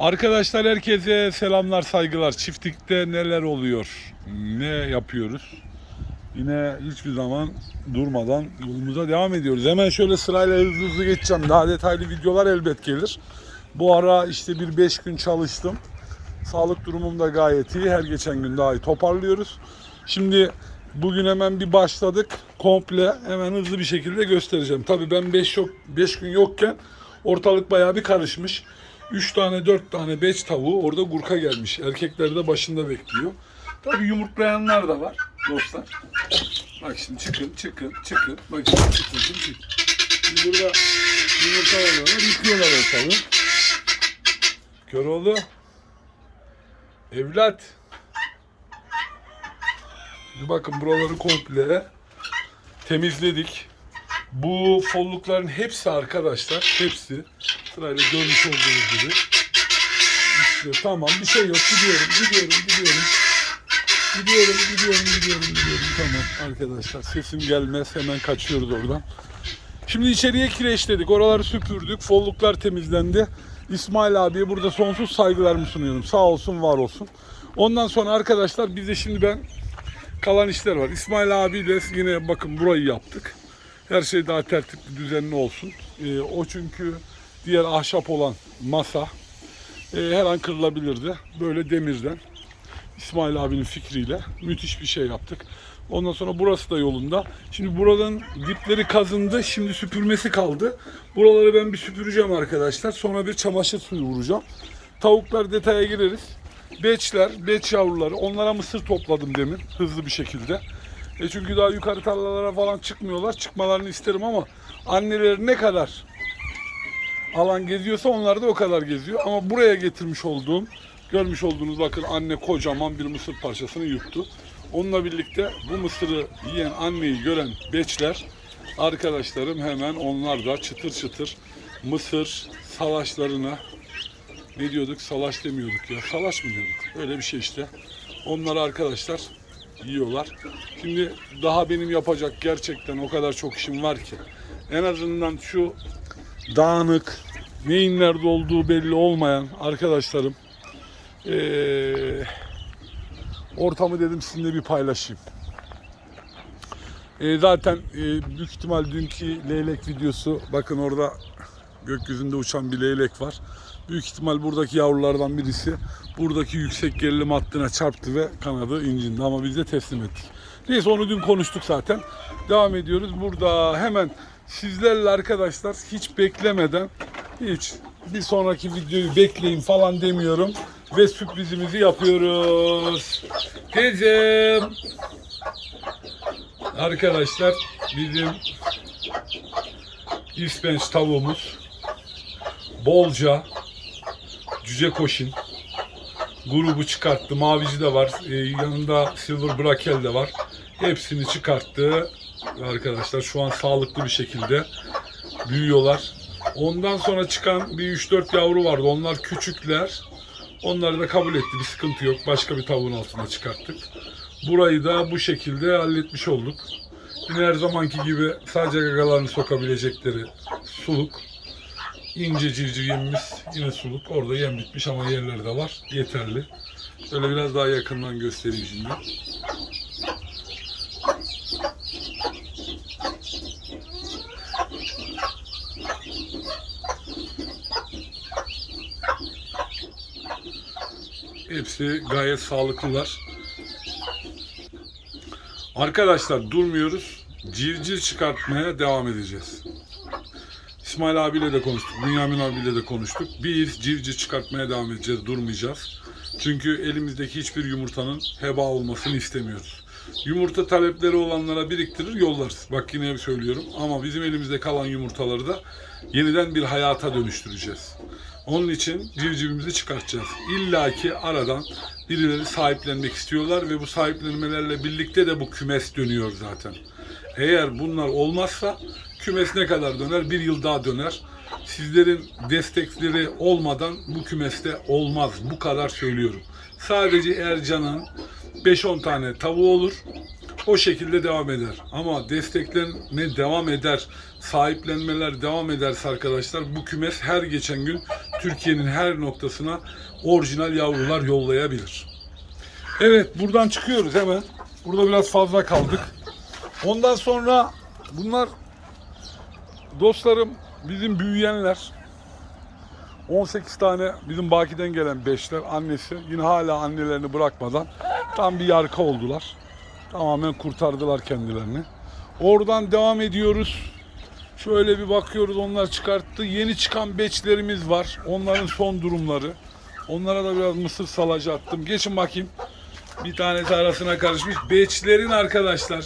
Arkadaşlar herkese selamlar saygılar. Çiftlikte neler oluyor? Ne yapıyoruz? Yine hiçbir zaman durmadan yolumuza devam ediyoruz. Hemen şöyle sırayla hızlı hızlı geçeceğim. Daha detaylı videolar elbet gelir. Bu ara işte bir 5 gün çalıştım. Sağlık durumum da gayet iyi. Her geçen gün daha iyi toparlıyoruz. Şimdi bugün hemen bir başladık. Komple hemen hızlı bir şekilde göstereceğim. Tabii ben 5 yok 5 gün yokken ortalık bayağı bir karışmış. 3 tane 4 tane beç tavuğu orada gurka gelmiş. Erkekler de başında bekliyor. Tabii yumurtlayanlar da var dostlar. Bak şimdi çıkın çıkın çıkın. Bak şimdi çıkın çıkın çıkın. Şimdi burada yumurta alıyorlar. Yıkıyorlar ortalığı. Köroğlu. Evlat. Şimdi bakın buraları komple temizledik. Bu follukların hepsi arkadaşlar, hepsi sırayla görmüş olduğunuz gibi. İşte tamam bir şey yok gidiyorum, gidiyorum, gidiyorum. Gidiyorum, gidiyorum, gidiyorum, gidiyorum. Tamam arkadaşlar sesim gelmez hemen kaçıyoruz oradan. Şimdi içeriye kireçledik, oraları süpürdük, folluklar temizlendi. İsmail abiye burada sonsuz saygılarımı sunuyorum. Sağ olsun, var olsun. Ondan sonra arkadaşlar bizde şimdi ben kalan işler var. İsmail abiyle yine bakın burayı yaptık. Her şey daha tertipli, düzenli olsun. Ee, o çünkü diğer ahşap olan masa e, her an kırılabilirdi. Böyle demirden İsmail abinin fikriyle müthiş bir şey yaptık. Ondan sonra burası da yolunda. Şimdi buradan dipleri kazındı. Şimdi süpürmesi kaldı. Buraları ben bir süpüreceğim arkadaşlar. Sonra bir çamaşır suyu vuracağım. Tavuklar detaya gireriz. Beçler, beç yavruları. Onlara mısır topladım demin hızlı bir şekilde. E çünkü daha yukarı tarlalara falan çıkmıyorlar. Çıkmalarını isterim ama anneleri ne kadar alan geziyorsa onlar da o kadar geziyor. Ama buraya getirmiş olduğum, görmüş olduğunuz bakın anne kocaman bir mısır parçasını yuttu. Onunla birlikte bu mısırı yiyen anneyi gören beçler, arkadaşlarım hemen onlar da çıtır çıtır mısır salaşlarına ne diyorduk? Salaş demiyorduk ya. Salaş mı diyorduk? Öyle bir şey işte. Onları arkadaşlar yiyorlar. Şimdi daha benim yapacak gerçekten o kadar çok işim var ki. En azından şu dağınık, neyin nerede olduğu belli olmayan arkadaşlarım eee, ortamı dedim sizinle bir paylaşayım. Eee, zaten eee, büyük ihtimal dünkü leylek videosu bakın orada gökyüzünde uçan bir leylek var. Büyük ihtimal buradaki yavrulardan birisi buradaki yüksek gerilim hattına çarptı ve kanadı incindi ama biz de teslim ettik. Neyse onu dün konuştuk zaten. Devam ediyoruz. Burada hemen sizlerle arkadaşlar hiç beklemeden hiç bir sonraki videoyu bekleyin falan demiyorum ve sürprizimizi yapıyoruz. Kızım. Arkadaşlar bizim ispenç tavuğumuz bolca cüce koşin grubu çıkarttı. Mavici de var. Ee, yanında Silver Brakel de var. Hepsini çıkarttı. Arkadaşlar şu an sağlıklı bir şekilde büyüyorlar. Ondan sonra çıkan bir 3-4 yavru vardı. Onlar küçükler. Onları da kabul etti. Bir sıkıntı yok. Başka bir tavuğun altına çıkarttık. Burayı da bu şekilde halletmiş olduk. Yine her zamanki gibi sadece gagalarını sokabilecekleri suluk. İnce civciv yemimiz yine suluk. Orada yem bitmiş ama yerleri de var. Yeterli. Şöyle biraz daha yakından göstereyim şimdi. Hepsi gayet sağlıklılar. Arkadaşlar durmuyoruz. Civciv çıkartmaya devam edeceğiz. İsmail abiyle de konuştuk, Bünyamin abiyle de konuştuk. Biz civciv çıkartmaya devam edeceğiz, durmayacağız. Çünkü elimizdeki hiçbir yumurtanın heba olmasını istemiyoruz. Yumurta talepleri olanlara biriktirir, yollarız. Bak yine söylüyorum. Ama bizim elimizde kalan yumurtaları da yeniden bir hayata dönüştüreceğiz. Onun için civcivimizi çıkartacağız. İlla ki aradan birileri sahiplenmek istiyorlar ve bu sahiplenmelerle birlikte de bu kümes dönüyor zaten. Eğer bunlar olmazsa kümes ne kadar döner? Bir yıl daha döner. Sizlerin destekleri olmadan bu kümeste olmaz. Bu kadar söylüyorum. Sadece Ercan'ın 5-10 tane tavuğu olur. O şekilde devam eder. Ama desteklenme devam eder. Sahiplenmeler devam ederse arkadaşlar bu kümes her geçen gün Türkiye'nin her noktasına orijinal yavrular yollayabilir. Evet buradan çıkıyoruz hemen. Burada biraz fazla kaldık. Ondan sonra bunlar dostlarım bizim büyüyenler. 18 tane bizim Baki'den gelen beşler annesi yine hala annelerini bırakmadan tam bir yarka oldular. Tamamen kurtardılar kendilerini. Oradan devam ediyoruz. Şöyle bir bakıyoruz onlar çıkarttı. Yeni çıkan beçlerimiz var. Onların son durumları. Onlara da biraz mısır salacı attım. Geçin bakayım. Bir tanesi arasına karışmış. Beçlerin arkadaşlar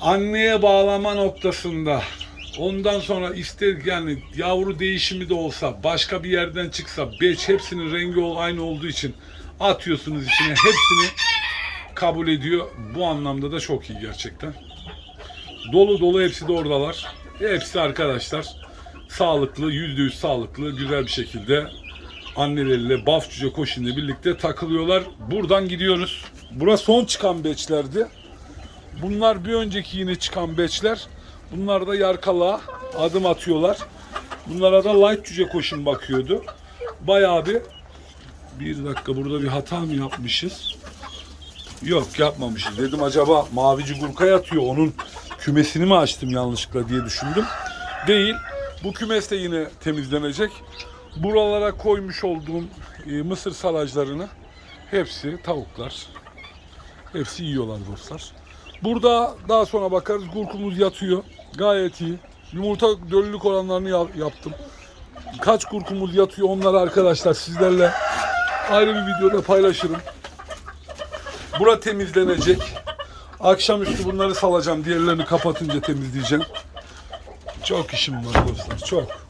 anneye bağlama noktasında ondan sonra ister yani yavru değişimi de olsa başka bir yerden çıksa beç hepsinin rengi aynı olduğu için atıyorsunuz içine hepsini kabul ediyor. Bu anlamda da çok iyi gerçekten. Dolu dolu hepsi de oradalar. Hepsi arkadaşlar sağlıklı, yüzde yüz sağlıklı, güzel bir şekilde anneleriyle Baf Cüce Koşin'le birlikte takılıyorlar. Buradan gidiyoruz. Burası son çıkan beçlerdi. Bunlar bir önceki yine çıkan beçler. Bunlar da yarkalığa adım atıyorlar. Bunlara da light cüce koşun bakıyordu. Bayağı bir bir dakika burada bir hata mı yapmışız? Yok yapmamışız. Dedim acaba mavici gurka yatıyor. Onun kümesini mi açtım yanlışlıkla diye düşündüm. Değil. Bu kümes de yine temizlenecek. Buralara koymuş olduğum e, mısır salajlarını hepsi tavuklar. Hepsi yiyorlar dostlar. Burada daha sonra bakarız. Gurkumuz yatıyor. Gayet iyi. Yumurta döllülük oranlarını ya- yaptım. Kaç kurkumuz yatıyor onları arkadaşlar sizlerle ayrı bir videoda paylaşırım. Bura temizlenecek. Akşamüstü bunları salacağım. Diğerlerini kapatınca temizleyeceğim. Çok işim var dostlar. Çok.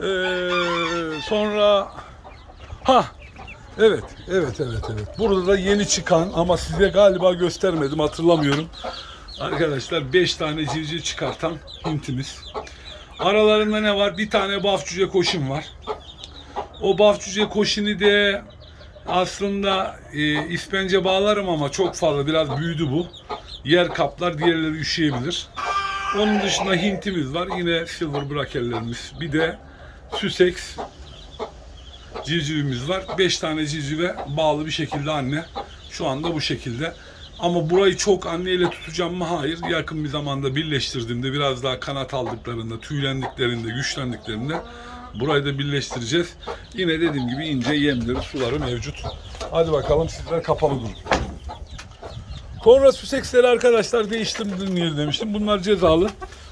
Ee, sonra ha Evet, evet, evet, evet. Burada da yeni çıkan ama size galiba göstermedim hatırlamıyorum. Arkadaşlar 5 tane civciv çıkartan hintimiz. Aralarında ne var? Bir tane baf cüce koşun var. O baf cüce koşunu de aslında e, ispence bağlarım ama çok fazla biraz büyüdü bu. Yer kaplar diğerleri üşüyebilir. Onun dışında hintimiz var. Yine silver brakellerimiz. Bir de Sussex civcivimiz var. 5 tane civcive bağlı bir şekilde anne. Şu anda bu şekilde. Ama burayı çok anneyle tutacağım mı? Hayır. Yakın bir zamanda birleştirdiğimde biraz daha kanat aldıklarında, tüylendiklerinde, güçlendiklerinde burayı da birleştireceğiz. Yine dediğim gibi ince yemleri, suları mevcut. Hadi bakalım sizler kapalı durun. Sonra Sussex'leri arkadaşlar değiştirdim diye demiştim. Bunlar cezalı.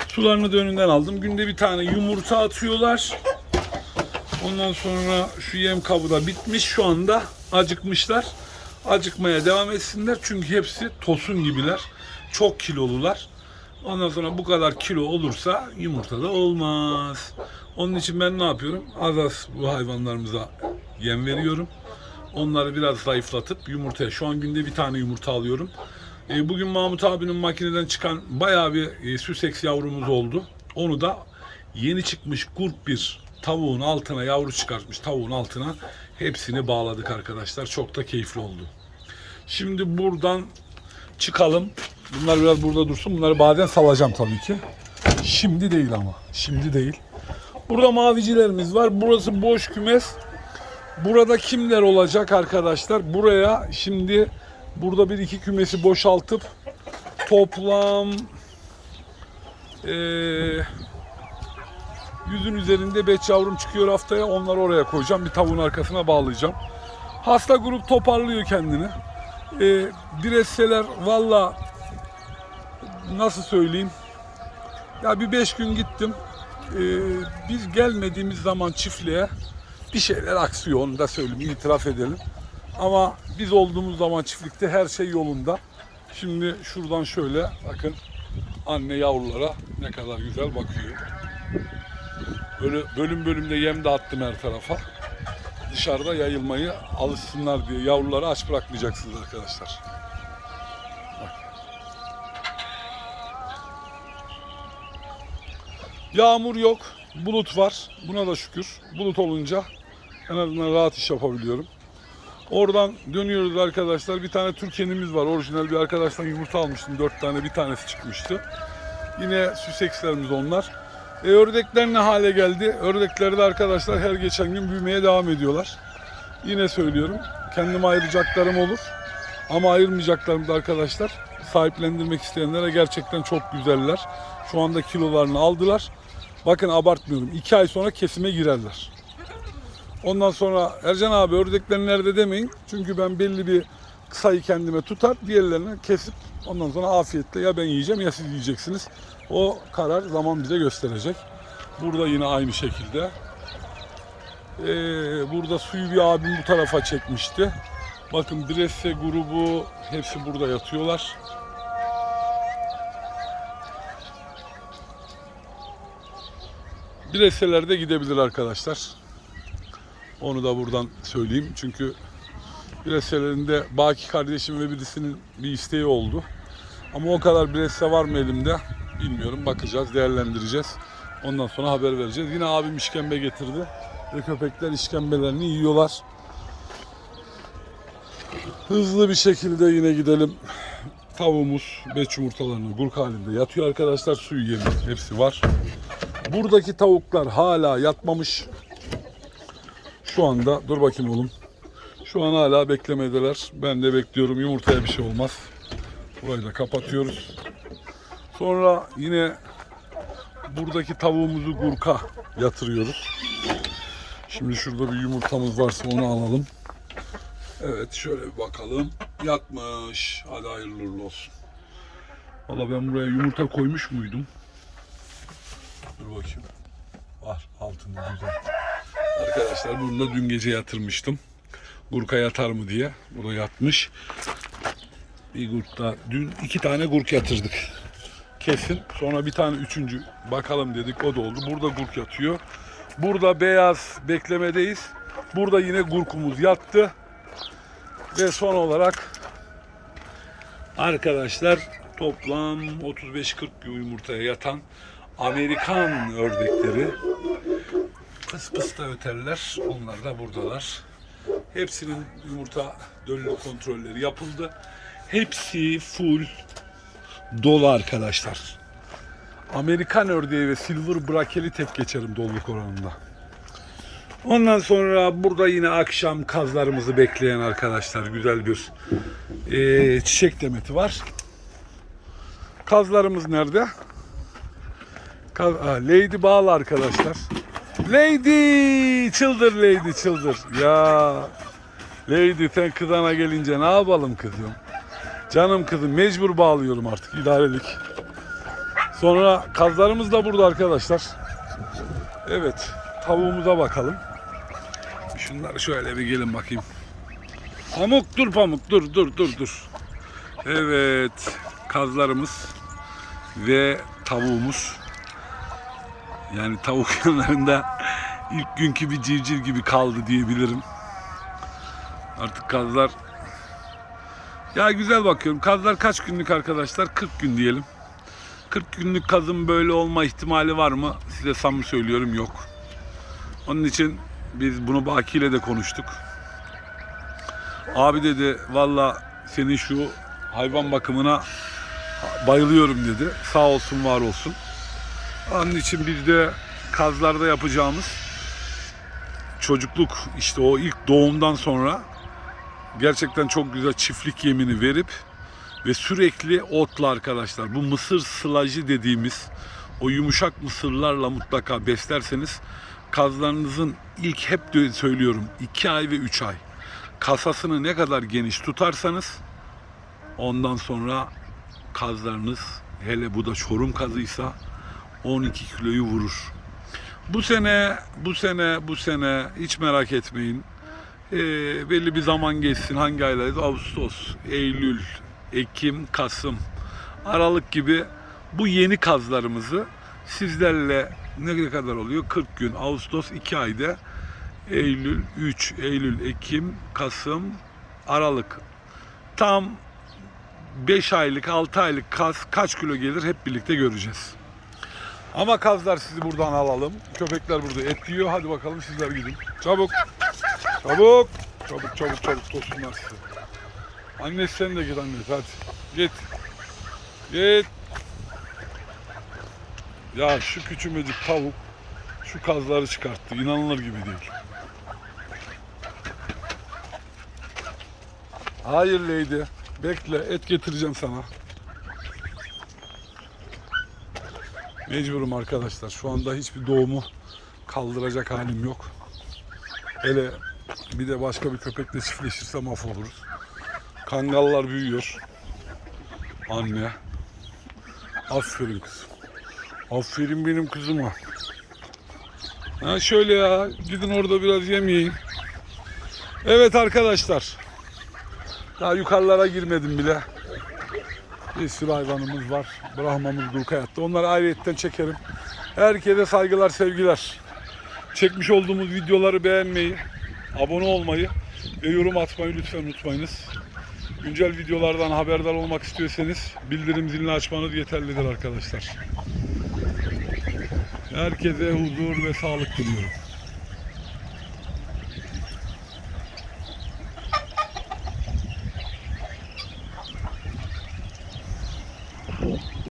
Sularını da önünden aldım. Günde bir tane yumurta atıyorlar. Ondan sonra şu yem kabı da bitmiş. Şu anda acıkmışlar. Acıkmaya devam etsinler. Çünkü hepsi tosun gibiler. Çok kilolular. Ondan sonra bu kadar kilo olursa yumurta da olmaz. Onun için ben ne yapıyorum? Az az bu hayvanlarımıza yem veriyorum. Onları biraz zayıflatıp yumurtaya. Şu an günde bir tane yumurta alıyorum. E, bugün Mahmut abinin makineden çıkan bayağı bir e, Sussex yavrumuz oldu. Onu da yeni çıkmış kurt bir tavuğun altına yavru çıkartmış tavuğun altına hepsini bağladık arkadaşlar. Çok da keyifli oldu. Şimdi buradan çıkalım. Bunlar biraz burada dursun. Bunları bazen salacağım tabii ki. Şimdi değil ama. Şimdi değil. Burada mavicilerimiz var. Burası boş kümes. Burada kimler olacak arkadaşlar? Buraya şimdi burada bir iki kümesi boşaltıp toplam eee yüzün üzerinde beş yavrum çıkıyor haftaya. Onları oraya koyacağım. Bir tavuğun arkasına bağlayacağım. Hasta grup toparlıyor kendini. Ee, diretseler valla nasıl söyleyeyim ya bir beş gün gittim. Ee, biz gelmediğimiz zaman çiftliğe bir şeyler aksıyor onu da söyleyeyim itiraf edelim. Ama biz olduğumuz zaman çiftlikte her şey yolunda. Şimdi şuradan şöyle bakın anne yavrulara ne kadar güzel bakıyor. Böyle bölüm bölümde yem dağıttım her tarafa. Dışarıda yayılmayı alışsınlar diye yavruları aç bırakmayacaksınız arkadaşlar. Bak. Yağmur yok, bulut var. Buna da şükür. Bulut olunca en azından rahat iş yapabiliyorum. Oradan dönüyoruz arkadaşlar. Bir tane Türkiye'nimiz var. Orijinal bir arkadaştan yumurta almıştım. Dört tane bir tanesi çıkmıştı. Yine Sussex'lerimiz onlar. E, ördekler ne hale geldi? Ördekler de arkadaşlar her geçen gün büyümeye devam ediyorlar. Yine söylüyorum. Kendime ayıracaklarım olur. Ama ayırmayacaklarım da arkadaşlar sahiplendirmek isteyenlere gerçekten çok güzeller. Şu anda kilolarını aldılar. Bakın abartmıyorum. 2 ay sonra kesime girerler. Ondan sonra Ercan abi ördekler nerede demeyin. Çünkü ben belli bir sayı kendime tutar. Diğerlerini kesip ondan sonra afiyetle ya ben yiyeceğim ya siz yiyeceksiniz. O karar zaman bize gösterecek. Burada yine aynı şekilde. Ee, burada suyu bir abim bu tarafa çekmişti. Bakın Bresse grubu hepsi burada yatıyorlar. Bresse'ler de gidebilir arkadaşlar. Onu da buradan söyleyeyim. Çünkü Bresse'lerinde Baki kardeşim ve birisinin bir isteği oldu. Ama o kadar Bresse var mı elimde bilmiyorum. Bakacağız, değerlendireceğiz. Ondan sonra haber vereceğiz. Yine abim işkembe getirdi. Ve köpekler işkembelerini yiyorlar. Hızlı bir şekilde yine gidelim. Tavuğumuz beç yumurtalarını gurk halinde yatıyor arkadaşlar. Suyu yemi hepsi var. Buradaki tavuklar hala yatmamış. Şu anda dur bakayım oğlum. Şu an hala beklemedeler. Ben de bekliyorum. Yumurtaya bir şey olmaz. Burayı da kapatıyoruz. Sonra yine buradaki tavuğumuzu gurka yatırıyoruz. Şimdi şurada bir yumurtamız varsa onu alalım. Evet şöyle bir bakalım. Yatmış. Hadi hayırlı uğurlu olsun. Valla ben buraya yumurta koymuş muydum? Dur bakayım. Var altında güzel. Arkadaşlar bunu da dün gece yatırmıştım. Gurka yatar mı diye. Bu da yatmış. Bir gurkta dün iki tane gurk yatırdık. Kesin. Sonra bir tane üçüncü bakalım dedik o da oldu. Burada gurk yatıyor. Burada beyaz beklemedeyiz. Burada yine gurkumuz yattı. Ve son olarak arkadaşlar toplam 35-40 yumurtaya yatan Amerikan ördekleri pıs pıs da öterler. Onlar da buradalar. Hepsinin yumurta döllü kontrolleri yapıldı. Hepsi full dolu arkadaşlar. Amerikan ördeği ve silver brakeli tek geçerim doluluk oranında. Ondan sonra burada yine akşam kazlarımızı bekleyen arkadaşlar güzel bir eee, çiçek demeti var. Kazlarımız nerede? Kaz, ha, Lady bağlı arkadaşlar. Lady! Çıldır Lady çıldır. Ya Lady sen kızana gelince ne yapalım kızım? Canım kızım mecbur bağlıyorum artık idarelik. Sonra kazlarımız da burada arkadaşlar. Evet tavuğumuza bakalım. Şunları şöyle bir gelin bakayım. Pamuk dur pamuk dur dur dur dur. Evet kazlarımız ve tavuğumuz. Yani tavuk yanlarında ilk günkü bir civciv gibi kaldı diyebilirim. Artık kazlar ya güzel bakıyorum. Kazlar kaç günlük arkadaşlar? 40 gün diyelim. 40 günlük kazın böyle olma ihtimali var mı? Size samimi söylüyorum yok. Onun için biz bunu Baki ile de konuştuk. Abi dedi valla senin şu hayvan bakımına bayılıyorum dedi. Sağ olsun var olsun. Onun için biz de kazlarda yapacağımız çocukluk işte o ilk doğumdan sonra gerçekten çok güzel çiftlik yemini verip ve sürekli otla arkadaşlar bu mısır sılacı dediğimiz o yumuşak mısırlarla mutlaka beslerseniz kazlarınızın ilk hep söylüyorum 2 ay ve 3 ay kasasını ne kadar geniş tutarsanız ondan sonra kazlarınız hele bu da çorum kazıysa 12 kiloyu vurur. Bu sene, bu sene, bu sene hiç merak etmeyin. Ee, belli bir zaman geçsin. Hangi aylardayız? Ağustos, Eylül, Ekim, Kasım, Aralık gibi bu yeni kazlarımızı sizlerle ne kadar oluyor? 40 gün. Ağustos 2 ayda. Eylül 3, Eylül, Ekim, Kasım, Aralık. Tam 5 aylık, 6 aylık kaz kaç kilo gelir hep birlikte göreceğiz. Ama kazlar sizi buradan alalım. Köpekler burada et yiyor. Hadi bakalım sizler gidin. Çabuk. Çabuk. Çabuk çabuk çabuk tosunlar sizi. Annesi sen de git annesi hadi. Git. Git. Ya şu küçümecik tavuk şu kazları çıkarttı. İnanılır gibi değil. Hayır Lady. Bekle et getireceğim sana. Mecburum arkadaşlar. Şu anda hiçbir doğumu kaldıracak halim yok. Hele bir de başka bir köpekle çiftleşirse mahvoluruz. Kangallar büyüyor. Anne. Aferin kızım. Aferin benim kızıma. Ha şöyle ya. Gidin orada biraz yem yiyin. Evet arkadaşlar. Daha yukarılara girmedim bile. Bir sürü hayvanımız var. Brahmamız dul hayatta. Onları ayrıyetten çekerim. Herkese saygılar, sevgiler. Çekmiş olduğumuz videoları beğenmeyi, abone olmayı ve yorum atmayı lütfen unutmayınız. Güncel videolardan haberdar olmak istiyorsanız bildirim zilini açmanız yeterlidir arkadaşlar. Herkese huzur ve sağlık diliyorum.